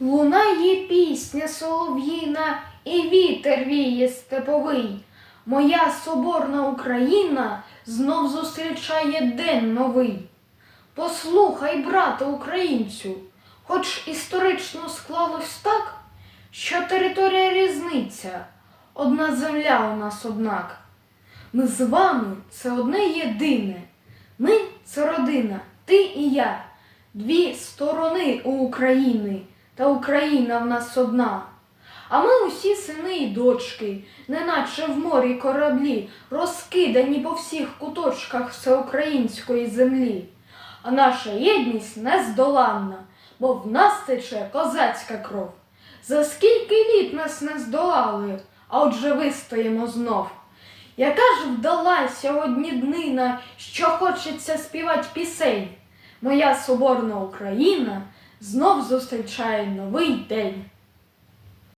Лунає пісня солов'їна, і вітер віє степовий. Моя соборна Україна знов зустрічає день новий. Послухай, брате українцю, хоч історично склалось так, що територія різниця, одна земля у нас однак. Ми з вами це одне єдине. Ми це родина, ти і я, дві сторони у України, та Україна в нас одна. А ми усі сини і дочки, неначе в морі кораблі, розкидані по всіх куточках всеукраїнської землі. А наша єдність нездоланна, бо в нас тече козацька кров. За скільки літ нас не здолали, а отже вистоїмо знов. Яка ж вдала сьогодні днина, що хочеться співати пісень? Моя соборна Україна знов зустрічає новий день.